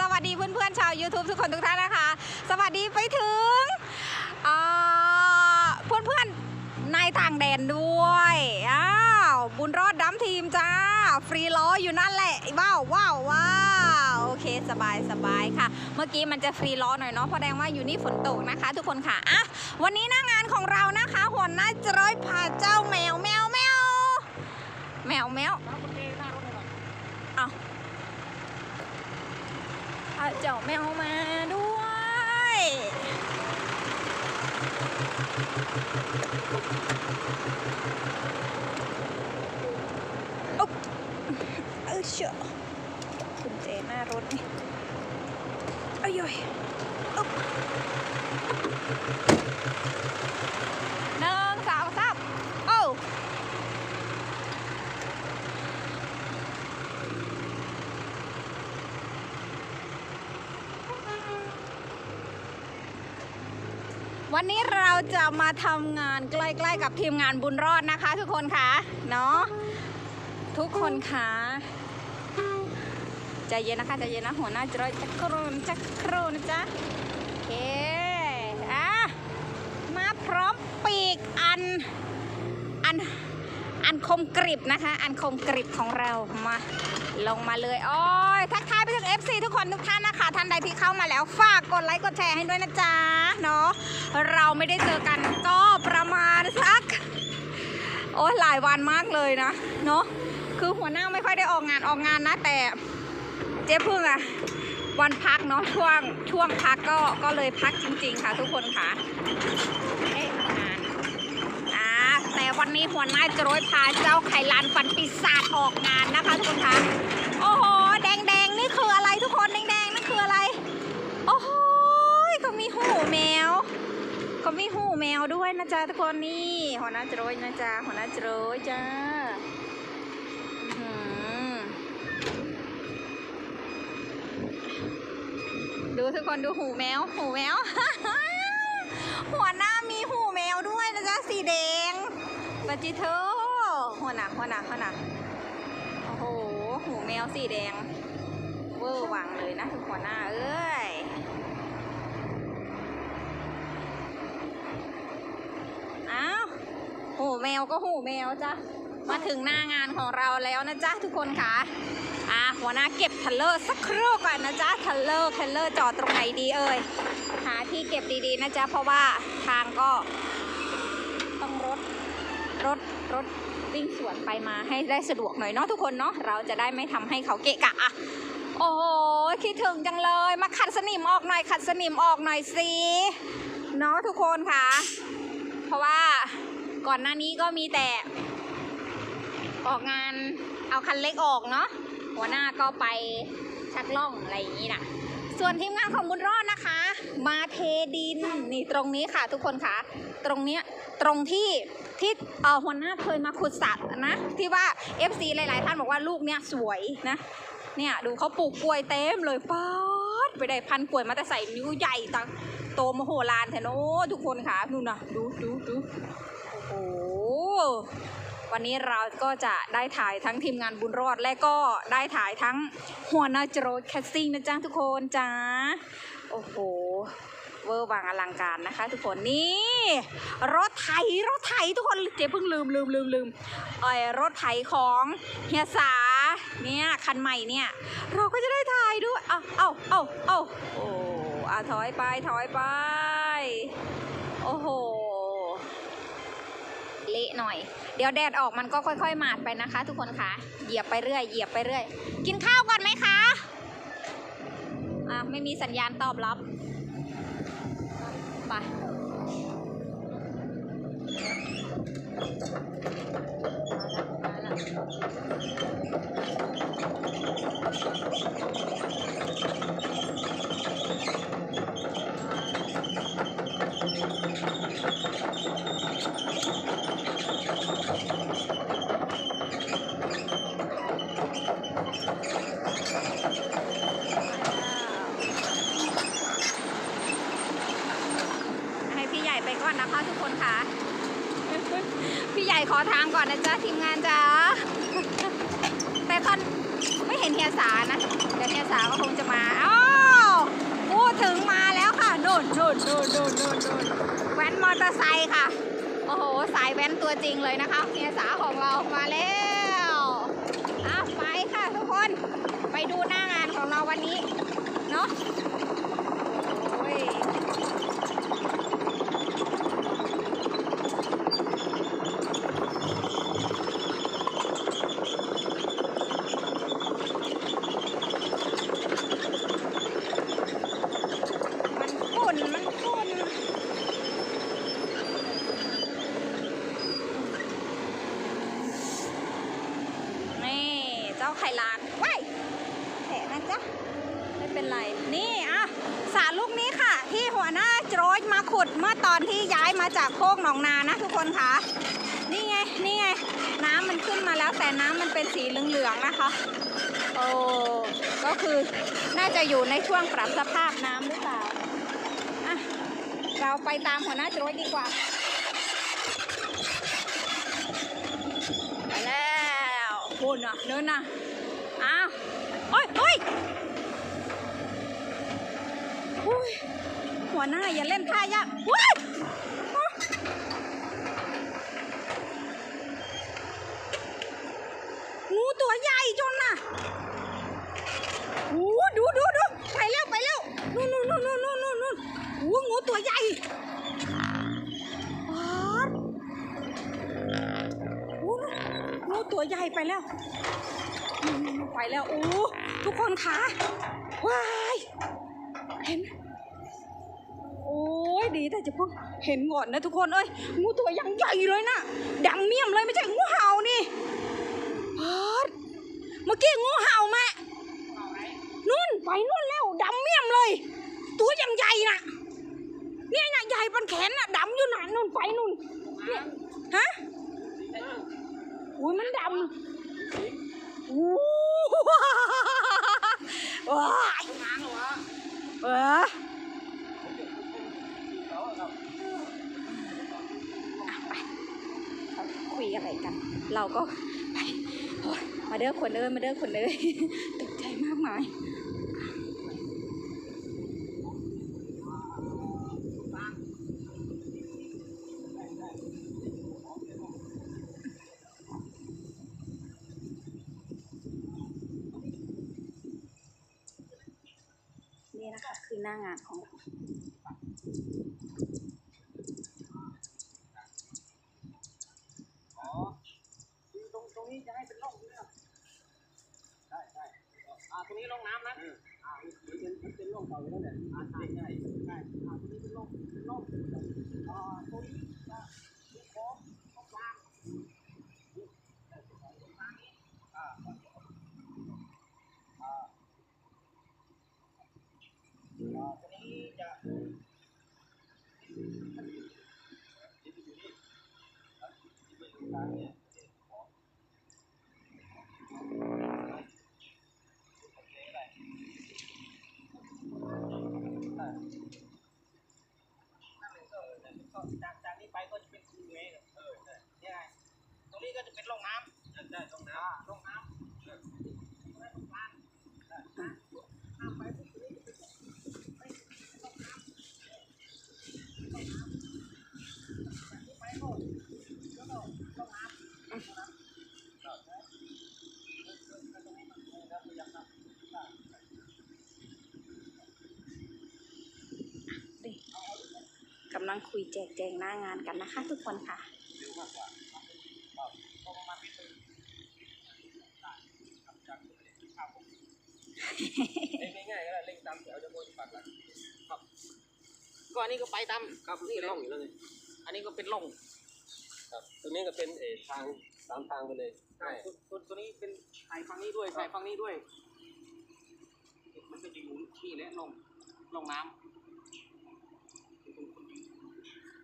สวัสดีเพื่อนๆชาว YouTube ทุกคนทุกท่านนะคะ สวัสดีไปถึงอ่าเพื่อนๆในต่างแดนด้วยอ้าวบุญรอดดัมทีมจ้า ฟรีล้ออยู่นั่นแหละว้าวว้าวว้าวโอเคสบายสบายค่ะ เมื่อกี้มันจะฟรีล้อหน่อยเนาะเพราะแดงว่าอยู่นี่ฝนตกนะคะ ทุกคนค่ะอะวันนี้หน้างานของเรานะคะหัวหน้าจร้อยพาเจ้าแมวแมวแมวแมวแมว เอา เจ้าแมวมาด้วย โอ๊ะเออเชียวกุณเจหน้ารถนี่อ้ยยอุ๊บหนึ่งสองสามโอ้ วันนี้เรา จะมาทำงานใกล้ๆกับทีมงานบุญรอดนะคะ ทุกคนคะเนาะทุกคนคะใจเย็นนะคะใจเย็นนะหัวหน้าจะรอยจักรนจักรูนะจ๊ะโอเคอะมาพร้อมปีกอันอัน อันคมกริบนะคะ อันคมกริบของเรามา ลงมาเลยโอ้ยทักทายไปถึง FC ทุกคนทุกท่านนะคะท่านใดที่เข้ามาแล้วฝากกดไลค์กดแชร์ให้ด้วยนะจ๊ะเนาะเราไม่ได้เจอกันก็ประมาณสัก โอ้ยหลายวันมากเลยนะเนาะคือหัวหน้าไม่ค่อยได้ออกงานออกงานนะแต่เจ๊พึ่งอะวันพักเนาะช่วงช่วงพักก็ก็เลยพักจริง ๆ ค่ะ ทุกคนค่ะเอ๊ วันนี้หัวหน้าจะโรยพาเจ้าไข่ลานฟันปีศาจออกงานนะคะทุกคนคะโอ้โหแดงๆนี่คืออะไรทุกคนแดงๆนั่นคืออะไร โอ้โหเขามีหูแมวเขามีหูแมวด้วยนะจ๊ะทุกคนนี่หัวหน้าโจรยนะจ๊ะหัวหน้าโจรยจ้าดูทุกคนดูหูแมว หูแมว หัวหน้ามีหูแมวด้วยนะจ๊ะสีแดง ปะจิเธอหัวหน้าหัวหน้าหัวหน้าโอ้โห หูแมวสีแดง เวอร์วังเลยนะทุกหัวหน้าเอ้ยอ้าวหูแมวก็หูแมวจ้ะมาถึงหน้างานของเราแล้วนะจ๊ะทุกคนค่ะอะหัวหน้าเก็บทัลเลอร์สักครู่ก่อนนะจ๊ะทัลเลอร์ทัลเลอร์จอดตรงไหนดีเอ่ยหาที่เก็บดีๆนะจ๊ะเพราะว่าทางก็ รถวิ่งสวนไปมาให้ได้สะดวกหน่อยเนาะทุกคนเนาะเราจะได้ไม่ทำให้เขาเกะกะอะโอ้โหคิดถึงจังเลยมาขัดสนิมออกหน่อยขัดสนิมออกหน่อยสิเนาะทุกคนค่ะ เพราะว่าก่อนหน้านี้ก็มีแต่ ออกงานเอาคันเล็กออกเนาะหัวหน้าก็ไปชักล่องอะไรอย่างนี้นะส่วนทีมงานของบุญรอดนะคะ มาเทดินนี่ตรงนี้ค่ะทุกคนค่ะ ตรงเนี้ย ตรงที่ที่เออหัวหน้าเคยมาขุดสระนะ ที่ว่า FC หลาย ๆ ท่านบอกว่าลูกเนี้ยสวยนะ เนี่ยดูเขาปลูกกล้วยเต็มเลยป๊าดไปได้พันกล้วยมาแต่ใส่นิ้วใหญ่ตังโตมโหฬารแทนโอ้ทุกคนค่ะนูนะดูดูดูโอ้โหวันนี้เราก็จะได้ถ่ายทั้งทีมงานบุญรอดและก็ได้ถ่ายทั้งหัวหน้าโจรแคสซิ่งนะจ๊ะทุกคนจ้าโอ้โห เวอร์วังอลังการนะคะ ทุกคนนี่รถไถรถไถทุกคนเจ๊เพิ่งลืมลืมลืมลืมเออรถไถของเฮียสาเนี่ยคันใหม่เนี่ยเราก็จะได้ถ่ายด้วยเอาเอาเอาเอาโอ้อาถอยไปถอยไป โอ้โหเละหน่อย เดี๋ยวแดดออกมันก็ค่อยๆหมาดไปนะคะ ทุกคนคะเหยียบไปเรื่อยเหยียบไปเรื่อย กินข้าวก่อนไหมคะอะไม่มีสัญญาณตอบรับ ขอทางก่อนนะจ๊ะทีมงานจ้าแต่ตอนไม่เห็นเฮียสานะเดี๋ยวเฮียสาก็คงจะมาอ้าวพูดถึงมาแล้วค่ะโน่นโน่นโน่นโน่นโน่นแว้นมอเตอร์ไซค์ค่ะ โอ้โห สายแว้นตัวจริงเลยนะคะเฮียสาของเรามาแล้วอะไปค่ะทุกคน ไปดูหน้างานของเราวันนี้ เนาะ จานองนานะทุกคนคะนี่ไงนี่ไงน้ำมันขึ้นมาแล้วแต่น้ำมันเป็นสีเหลืองๆนะคะโอ้ก็คือน่าจะอยู่ในช่วงปรับสภาพน้ำหรือเปล่าอะเราไปตามหัวหน้าจรดีกว่าไปแล้วคุณอะเดินน่ะอ้าวโอ้ยโอ้ยอุ้ยหัวหน้าอย่าเล่นท่ายากว้าย ตัวใหญ่ไปแล้ว ไปแล้วโอ้ทุกคนคะว้ายเห็น โอ้ยดีแต่จะเพิ่งเห็นก่อนนะทุกคนเอ้ยงูตัวยังใหญ่เลยนะดำเมี่ยมเลยไม่ใช่งูเห่านี่เฮ้ยเมื่อกี้งูเห่ามานู่นไปนู่นแล้วดำเมี่ยมเลย ตัวยังใหญ่น่ะเนี่ยน่ะใหญ่ปันแขนน่ะดำอยู่น่ะนู่นไปนู่นฮะ อุ้ยมันดำอู้ว้ายเอออะไปเออคุยอะไรกัน เราก็ไปมาเด้อคนเอ้ยมาเด้อคนเอ้ยตกใจมากมาย นี่นะคะ คือหน้างานของเรา อ๋อคือตรงตรงนี้จะให้เป็นร่องใช่ไหมครับใช่ใช่อ่าตรงนี้ร่องน้ำนะอ่า มันเป็นมันเป็นร่งเก่าอยู่แล้วแหละอ่าใช่ใช่ใช่อ่าตรงนี้เป็นร่งเป็นร่องอ่าตัวนี้จะมีของของกลางนี่แต่ตรงกลางนี้อ่าอ่าอ่าตรงนี้จะกลางเนี่ย จากจากนี้ไปก็จะเป็นคูเวย์เออใช่เนี่ยไงตรงนี้ ก็จะเป็นร่องน้ำใช่ร่องน้ำร่องน้ำเออตรงนั้นตรงกลางใช่นะข้ามไปปุ๊บตรงนี้จะเป็นเฮ้ยเป็นร่องน้ำร่องน้ำจากนี้ไปก็แล้วก็ร่องน้ำร่องน้ำก็นะเออเออตรงนี้มันเออแล้วพยายามทำได้กำลังคุยแจกแจงหน้างานกันนะคะทุกคนค่ะ เร็วมากกว่าก็ก็ประมาณไม่ถึงจากข้าวผมเล่น ง่ายๆก็ได้เล่นตามแถวจะโมยปักหลักครับก็อันนี้ก็ไปตามครับนี่ร่องอยู่แล้วไงอันนี้ก็เป็นร่องครับตรงนี้ก็เป็นเออทางสามทางไปเลยใช่ตัวตัวนี้เป็นใส่ฝั่งนี้ด้วยใส่ฝั่งนี้ด้วย มันก็จะอยู่ที่และร่องร่องน้ำ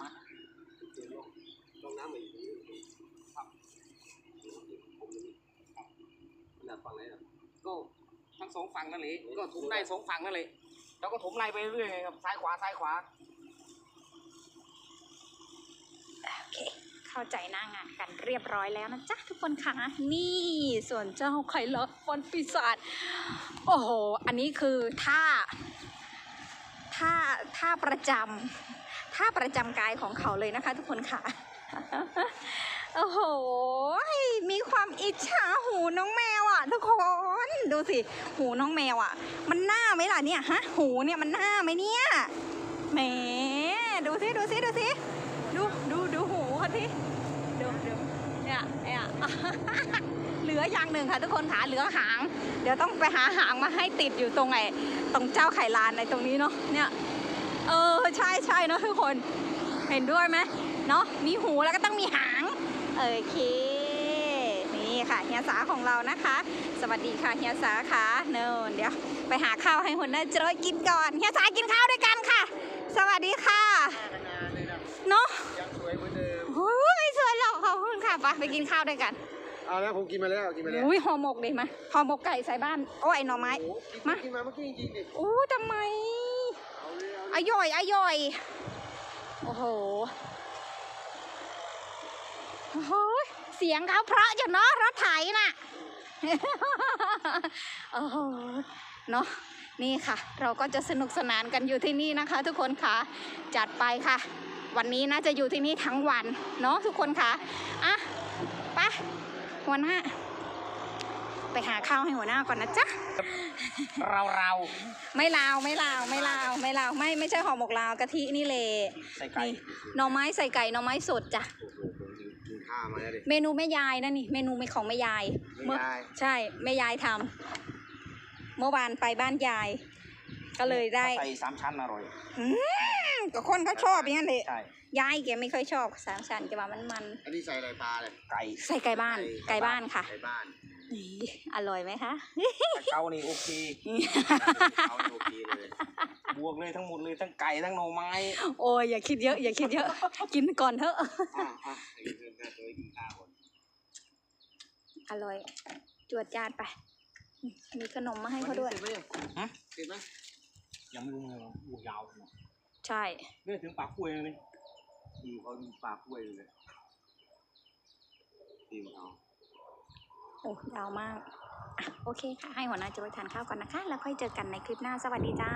มาเป็นร่องร่องน้ำมาอยู่ตรงนี้ครับผมนี่ครับขนาดฝั่งไหนอะก็ ทั้งสองฝั่งนั่นแหละก็ถมได้สองฝั่งนั่นแหละแล้วก็ถมไล่ไปเรื่อยๆครับซ้ายขวาซ้ายขวาโอเคเข้าใจหน้างานกันเรียบร้อยแล้วนะจ๊ะทุกคนคะนี่ส่วนเจ้าไข่ละฟอนปีศาจโอ้โห อันนี้คือท่าท่าท่าประจำท่าประจำกายของเขาเลยนะคะ ทุกคนค่ะโอ้โห มีความอิจฉาหูน้องแมว ทุกคน ดูสิ หูน้องแมวอะ มันหน้าไหมล่ะเนี่ยฮะ หูเนี่ยมันหน้าไหมเนี่ยแหมดูสิดูสิดูสิดูดูดูหูเขาสิดูดูเนี่ยเนี่ยเหลืออย่างหนึ่งค่ะทุกคนค่ะเหลือหาง เดี๋ยวต้องไปหาหางมาให้ติดอยู่ตรงไหนตรงเจ้าไข่ลานในตรงนี้เนาะเนี่ยเออใช่ใช่เนาะทุกคนเห็นด้วยไหมเนาะมีหูแล้วก็ต้องมีหางโอเค นี่ค่ะเฮียสาของเรานะคะ สวัสดีค่ะเฮียสาค่ะเนินเดี๋ยวไปหาข้าวให้หัวหน้าเจอยกินก่อนเฮียสากินข้าวด้วยกันค่ะ สวัสดีค่ะขนาดเลยนะเนาะยังสวยเหมือนเดิมโอ้ยไม่สวยหรอกขอบคุณค่ะไปไปกินข้าวด้วยกันเอาแล้วผมกินมาแล้วกินมาแล้วอุ้ยห่อหมกดีไหมห่อหมกไก่ใส่บ้านโอ้ยหน่อไม้โอ้โหกินมากินมาเมื่อกี้จริงๆดิอู้ทำไมเอาเลยเอาเลยอร่อยอร่อยโอ้โหโอ้โห เสียงเขาเพราะจังเนาะรถไถน่ะโอ้โหเนาะนี่ค่ะ เราก็จะสนุกสนานกันอยู่ที่นี่นะคะ ทุกคนค่ะจัดไปค่ะ วันนี้น่าจะอยู่ที่นี่ทั้งวันเนาะทุกคนค่ะอะไปหัวหน้า ไปหาข้าวให้หัวหน้าก่อนนะจ๊ะเราเราไม่ลาวไม่ลาวไม่ลาวไม่ลาวไม่ไม่ใช่ห่อหมกลาวกะทินี่เลยใส่ไก่นี่หน่อไม้ใส่ไก่หน่อไม้สดจ้ะโอ้โหผมกินกินข้าวมาแล้วดิเมนูแม่ยายนะนี่เมนูไม่ของแม่ยายแม่ยายใช่แม่ยายทำเมื่อวานไปบ้านยาย ก็เลยได้ใส่สามชั้นอร่อยอืมก็คนเขาชอบอย่างนั้นเลยใช่ยายแกไม่ค่อยชอบสามสันแกว่ามันมันอันนี้ใส่อะไรปลาเลยไก่ใส่ไก่บ้านไก่บ้านค่ะ ไก่บ้านนี่ อร่อยไหมคะแต่เกานี่โอเคเอาโอเคเลย บวกเลยทั้งหมดเลยทั้งไก่ทั้งหน่อไม้โอ้ยอย่าคิดเยอะ อย่าคิดเยอะ กินก่อนเถอะ อะอะให้เพื่อนๆตัวกินข้าวก่อนอร่อย จวดจานไป มีขนมมาให้เขาด้วยวันนี้เสร็จไหมฮะเสร็จไหมยังไม่รู้เลยว่าบวกยาวเนอะใช่ เรื่องถึงปากกล้วยเลยทีมเขามีปลากล้วยเลยทีมเขา โอ้ยาวมากอะโอเคค่ะ ให้หัวหน้าจุ๊บทานข้าวก่อนนะคะ แล้วค่อยเจอกันในคลิปหน้า สวัสดีจ้า